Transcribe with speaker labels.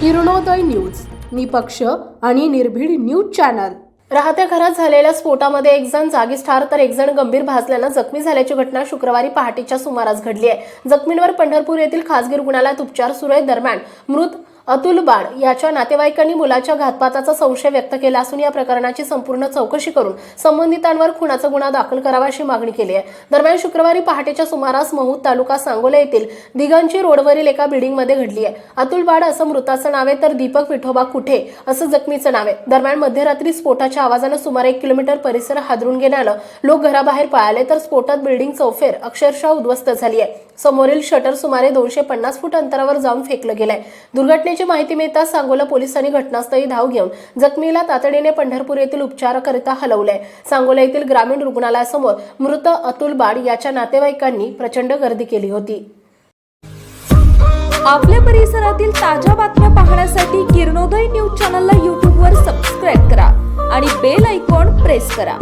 Speaker 1: Kiranoday news निपक्ष आणि निर्भीड न्यूज चॅनल. राहत्या घरात झालेल्या स्फोटामध्ये एक जण जागीच ठार तर एक जण गंभीर भाजल्यानं जखमी झाल्याची घटना शुक्रवारी पहाटेच्या सुमारास घडली आहे. जखमींवर पंढरपूर येथील खासगी रुग्णालयात उपचार सुरू आहे. दरम्यान मृत अतुल बाड याच्या नातेवाईकांनी मुलाच्या घातपाताचा संशय व्यक्त केला असून या प्रकरणाची संपूर्ण चौकशी करून संबंधितांवर खुनाचा गुन्हा दाखल करावा अशी मागणी केली आहे. दरम्यान शुक्रवारी पहाटेच्या सुमारास महूद तालुका सांगोला येथील दिगांची रोडवरील एका बिल्डिंगमध्ये घडली आहे. अतुल बाड असं मृताचं नाव आहे तर दीपक विठोबा कुठे असं जखमीचं नाव आहे. दरम्यान मध्यरात्री स्फोटाच्या आवाजानं सुमारे एक किलोमीटर परिसर हादरून गेल्यानं लोक घराबाहेर पळाले तर स्फोटात बिल्डिंग चौफेर अक्षरशः उद्ध्वस्त झाली आहे. समोरील शटर सुमारे दोनशे पन्नास फूट अंतरावर जाऊन फेकलं गेलंय. घटनेची माहिती मिळताच सांगोला पोलिसांनी घटनास्थळी धाव घेऊन जखमीला तातडीने पंढरपूर येथील उपचाराकरिता हलवलंय. सांगोला येथील ग्रामीण रुग्णालयासमोर मृत अतुल बाड याच्या नातेवाईकांनी प्रचंड गर्दी केली होती.
Speaker 2: आपल्या परिसरातील ताज्या बातम्या पाहण्यासाठी किरणोदय न्यूज चॅनलला यूट्यूबवर सबस्क्राईब करा आणि बेल ऐकॉन प्रेस करा.